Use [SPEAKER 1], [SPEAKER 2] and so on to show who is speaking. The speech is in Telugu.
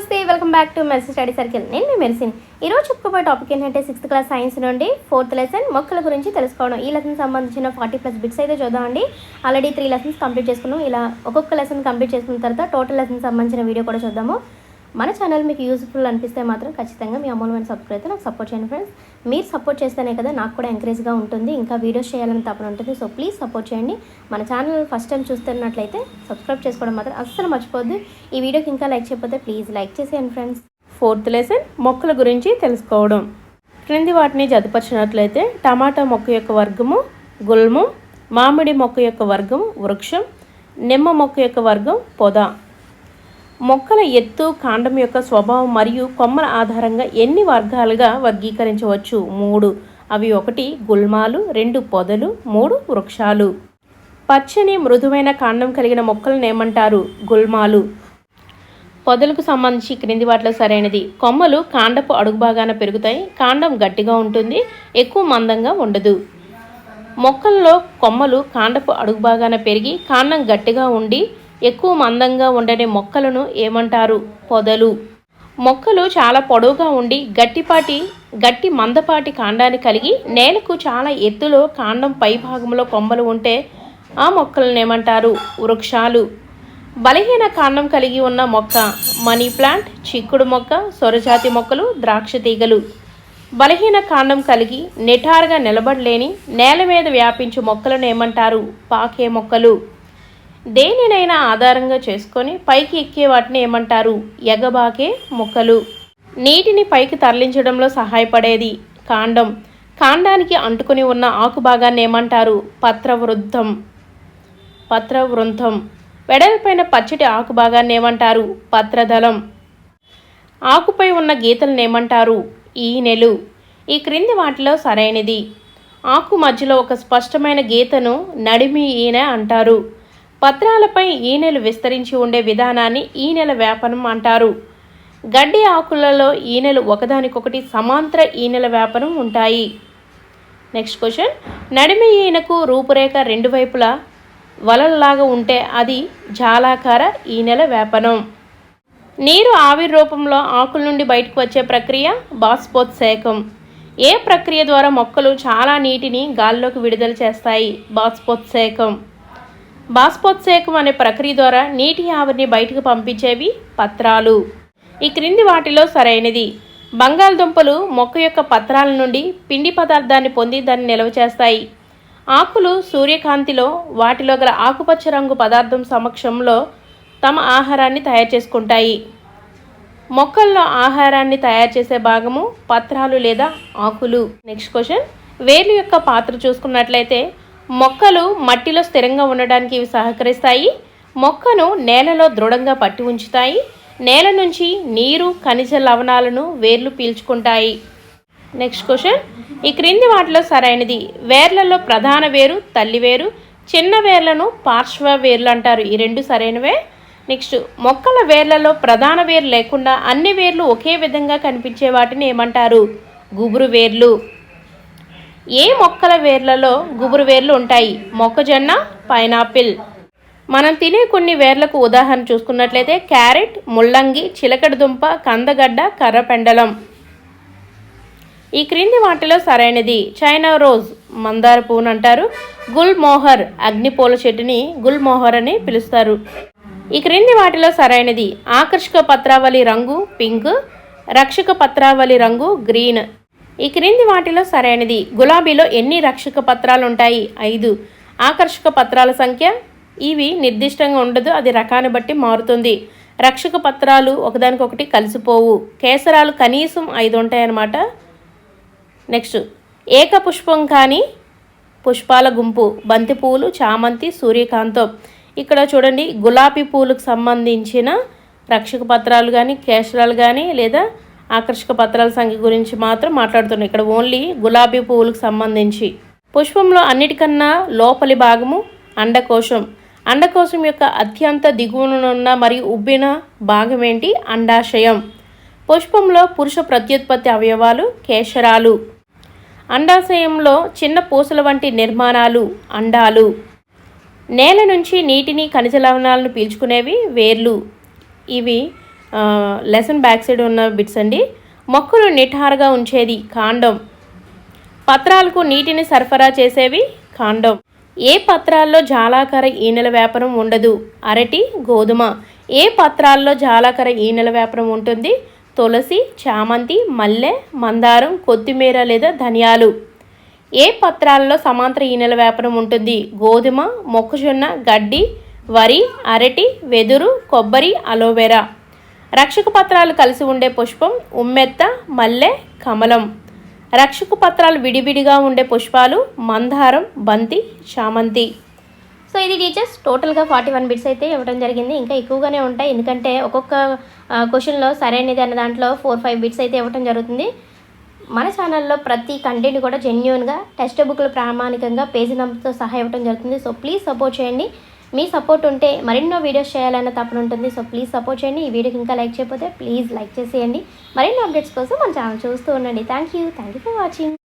[SPEAKER 1] నమస్తే welcome back to mercy study circle నేను మీ మెర్సిన్ ఈరోజు చెప్పుకోబోయే టాపిక్ ఏంటంటే సిక్స్త్ క్లాస్ సైన్స్ నుండి ఫోర్త్ లెసన్ మొక్కల గురించి తెలుసుకోవడం. ఈ లెసన్ సంబంధించిన ఫార్టీ ప్లస్ బిట్స్ అయితే చూద్దామండి ఆల్రెడీ త్రీ లెసన్స్ కంప్లీట్ చేసుకున్నాం. ఇలా ఒక్కొక్క లెసన్ కంప్లీట్ చేసుకున్న తర్వాత టోటల్ లెసన్ సంబంధించిన వీడియో కూడా చూద్దాము. మన ఛానల్ మీకు యూస్ఫుల్ అనిపిస్తే మాత్రం ఖచ్చితంగా మీ అమౌంట్ సబ్స్క్రైబ్ అయితే నాకు సపోర్ట్ చేయండి ఫ్రెండ్స్ మీరు సపోర్ట్ చేస్తేనే కదా నాకు కూడా ఎంకరేజ్గా ఉంటుంది. ఇంకా వీడియోస్ చేయాలని తప్పని ఉంటుంది. సో ప్లీజ్ సపోర్ట్ చేయండి. మన ఛానల్ ఫస్ట్ టైం చూస్తున్నట్లయితే సబ్స్క్రైబ్ చేసుకోవడం మాత్రం అస్సలు మర్చిపోద్దు ఈ వీడియోకి ఇంకా లైక్ చేయకపోతే ప్లీజ్ లైక్ చేసేయండి ఫ్రెండ్స్
[SPEAKER 2] ఫోర్త్ లెసన్ మొక్కల గురించి తెలుసుకోవడం. క్రింది వాటిని జతపరిచినట్లయితే టమాటా మొక్క యొక్క వర్గము గుల్మం మామిడి మొక్క యొక్క వర్గం వృక్షం నిమ్మ మొక్క యొక్క వర్గం పొద. మొక్కల ఎత్తు కాండం యొక్క స్వభావం మరియు కొమ్మల ఆధారంగా ఎన్ని వర్గాలుగా వర్గీకరించవచ్చు? మూడు. అవి ఒకటి గుల్మాలు. రెండు పొదలు. మూడు వృక్షాలు. పచ్చని మృదువైన కాండం కలిగిన మొక్కలను ఏమంటారు? గుల్మాలు. పొదలకు సంబంధించి క్రింది వాటిలో సరైనది. కొమ్మలు కాండపు అడుగు భాగాన పెరుగుతాయి. కాండం గట్టిగా ఉంటుంది. ఎక్కువ మందంగా ఉండదు. మొక్కల్లో కొమ్మలు కాండపు అడుగు భాగాన పెరిగి కాండం గట్టిగా ఉండి ఎక్కువ మందంగా ఉండని మొక్కలను ఏమంటారు? పొదలు. మొక్కలు చాలా పొడవుగా ఉండి గట్టిపాటి గట్టి మందపాటి కాండాన్ని కలిగి నేలకు చాలా ఎత్తులో కాండం పై భాగంలో కొమ్మలు ఉంటే ఆ మొక్కలను ఏమంటారు? వృక్షాలు. బలహీన కాండం కలిగి ఉన్న మొక్క మనీ ప్లాంట్ చిక్కుడు మొక్క సొరజాతి మొక్కలు ద్రాక్ష తీగలు. బలహీన కాండం కలిగి నిటారుగా నిలబడలేని నేల మీద వ్యాపించు మొక్కలను ఏమంటారు? పాకే మొక్కలు. దేనినైనా ఆధారంగా చేసుకొని పైకి ఎక్కే వాటిని ఏమంటారు? ఎగబాకే మొక్కలు. నీటిని పైకి తరలించడంలో సహాయపడేది కాండం. కాండానికి అంటుకుని ఉన్న ఆకు భాగాన్ని ఏమంటారు? పత్రవృద్ధం. పత్రవృంథం వెడల్పైన పచ్చటి ఆకు భాగాన్ని ఏమంటారు? పత్రదళం. ఆకుపై ఉన్న గీతలను ఏమంటారు? ఈనెలు. ఈ క్రింది వాటిలో సరైనది. ఆకు మధ్యలో ఒక స్పష్టమైన గీతను నడిమి ఈనె అంటారు. పత్రాలపై ఈనెలు విస్తరించి ఉండే విధానాన్ని ఈనెల వ్యాపనం అంటారు. గడ్డి ఆకులలో ఈనెలు ఒకదానికొకటి సమాంతర ఈనెల వ్యాపనం ఉంటాయి. నెక్స్ట్ క్వశ్చన్ నడిమి ఈనకు రూపురేఖ రెండు వైపులా వలల్లాగా ఉంటే అది జాలాకార ఈనెల వ్యాపనం. నీరు ఆవిరి రూపంలో ఆకుల నుండి బయటకు వచ్చే ప్రక్రియ బాష్పోత్సేకం. ఏ ప్రక్రియ ద్వారా మొక్కలు చాలా నీటిని గాల్లోకి విడుదల చేస్తాయి? బాష్పోత్సేకం. బాష్పోత్సేకం అనే ప్రక్రియ ద్వారా నీటి ఆవిరిని బయటకు పంపించేవి పత్రాలు. ఈ క్రింది వాటిలో సరైనది. బంగాళదుంపలు మొక్క యొక్క పత్రాల నుండి పిండి పదార్థాన్ని పొంది దాన్ని నిల్వ చేస్తాయి. ఆకులు సూర్యకాంతిలో వాటిలో గల ఆకుపచ్చ రంగు పదార్థం సమక్షంలో తమ ఆహారాన్ని తయారు చేసుకుంటాయి. మొక్కల్లో ఆహారాన్ని తయారు చేసే భాగము పత్రాలు లేదా ఆకులు. Next question. వేర్లు యొక్క పాత్ర చూసుకున్నట్లయితే మొక్కలు మట్టిలో స్థిరంగా ఉండడానికి ఇవి సహకరిస్తాయి. మొక్కను నేలలో దృఢంగా పట్టి ఉంచుతాయి. నేల నుంచి నీరు ఖనిజ లవణాలను వేర్లు పీల్చుకుంటాయి. నెక్స్ట్ క్వశ్చన్ ఈ క్రింది వాటిలో సరైనది. వేర్లలో ప్రధాన వేరు తల్లి వేరు. చిన్న వేర్లను పార్శ్వ వేర్లు అంటారు. ఈ రెండు సరైనవే. నెక్స్ట్ మొక్కల వేర్లలో ప్రధాన వేరు లేకుండా అన్ని వేర్లు ఒకే విధంగా కనిపించే వాటిని ఏమంటారు? గుబురు వేర్లు. ఏ మొక్కల వేర్లలో గుబురు వేర్లు ఉంటాయి? మొక్కజొన్న పైనాపిల్. మనం తినే కొన్ని వేర్లకు ఉదాహరణ చూసుకున్నట్లయితే క్యారెట్ ముల్లంగి చిలకడ దుంప కందగడ్డ కర్రపెండలం. ఈ క్రింది వాటిలో సరైనది. చైనా రోజ్ మందార పువ్వును అంటారు. గుల్ మోహర్ అగ్నిపూల చెట్టుని గుల్ మోహర్ అని పిలుస్తారు. ఈ క్రింది వాటిలో సరైనది. ఆకర్షక పత్రావళి రంగు పింక్ రక్షక పత్రావళి రంగు గ్రీన్. ఈ క్రింది వాటిలో సరైనది. గులాబీలో ఎన్ని రక్షక పత్రాలు ఉంటాయి ఐదు. ఆకర్షక పత్రాల సంఖ్య? ఇవి నిర్దిష్టంగా ఉండదు అది రకాన్ని బట్టి మారుతుంది. రక్షక పత్రాలు ఒకదానికొకటి కలిసిపోవు. కేసరాలు కనీసం ఐదు ఉంటాయన్నమాట నెక్స్ట్. ఏక పుష్పం కానీ పుష్పాల గుంపు. బంతి పువ్వులు చామంతి సూర్యకాంతం. ఇక్కడ చూడండి గులాబీ పూలకు సంబంధించిన రక్షక పత్రాలు కానీ కేసరాలు కానీ లేదా ఆకర్షక పత్రాల సంఖ్య గురించి మాత్రం మాట్లాడుతున్నాం. ఇక్కడ ఓన్లీ గులాబీ పువ్వులకు సంబంధించి. పుష్పంలో అన్నిటికన్నా లోపలి భాగము అండకోశం. అండకోశం యొక్క అత్యంత దిగువనున్న మరియు ఉబ్బిన భాగం ఏంటి? అండాశయం. పుష్పంలో పురుష ప్రత్యుత్పత్తి అవయవాలు కేశరాలు. అండాశయంలో చిన్న పూసల వంటి నిర్మాణాలు అండాలు. నేల నుంచి నీటిని ఖనిజ లవణాలను పీల్చుకునేవి వేర్లు. ఇవి లెసన్ బ్యాక్ సైడ్ ఉన్న బిట్స్ అండి. మొక్కలు నిఠారుగా ఉంచేది కాండం. పత్రాలకు నీటిని సరఫరా చేసేవి కాండం. ఏ పత్రాల్లో జాలాకర ఈనెల వ్యాపారం ఉండదు? అరటి గోధుమ. ఏ పత్రాల్లో జాలాకర ఈనెల వ్యాపారం ఉంటుంది? తులసి చామంతి మల్లె మందారం కొత్తిమీర లేదా ధనియాలు. ఏ పత్రాల్లో సమాంతర ఈనెల వ్యాపారం ఉంటుంది? గోధుమ మొక్కజొన్న గడ్డి వరి అరటి వెదురు కొబ్బరి అలోవెరా. రక్షక పత్రాలు కలిసి ఉండే పుష్పం ఉమ్మెత్త మల్లె కమలం. రక్షక పత్రాలు విడివిడిగా ఉండే పుష్పాలు మందారం బంతి చామంతి.
[SPEAKER 1] సో ఇది టీచర్స్ టోటల్గా ఫార్టీ వన్ బిట్స్ అయితే ఇవ్వడం జరిగింది. ఇంకా ఎక్కువగానే ఉంటాయి. ఎందుకంటే ఒక్కొక్క క్వశ్చన్లో సరైనది అన్న దాంట్లో ఫోర్ ఫైవ్ బిట్స్ అయితే ఇవ్వడం జరుగుతుంది. మన ఛానల్లో ప్రతి కంటెంట్ కూడా జెన్యున్గా టెక్స్ట్ బుక్లు ప్రామాణికంగా పేజీ నంబర్తో సహా ఇవ్వడం జరుగుతుంది. సో ప్లీజ్ సపోర్ట్ చేయండి. మీ సపోర్ట్ ఉంటే మరెన్నో వీడియోస్ చేయాలన్న తప్పన ఉంటుంది. సో ప్లీజ్ సపోర్ట్ చేయండి. ఈ వీడియోకి ఇంకా లైక్ చేయకపోతే ప్లీజ్ లైక్ చేసేయండి. మరిన్ని అప్డేట్స్ కోసం మన ఛానల్ చూస్తూ ఉండండి. Thank you thank you for watching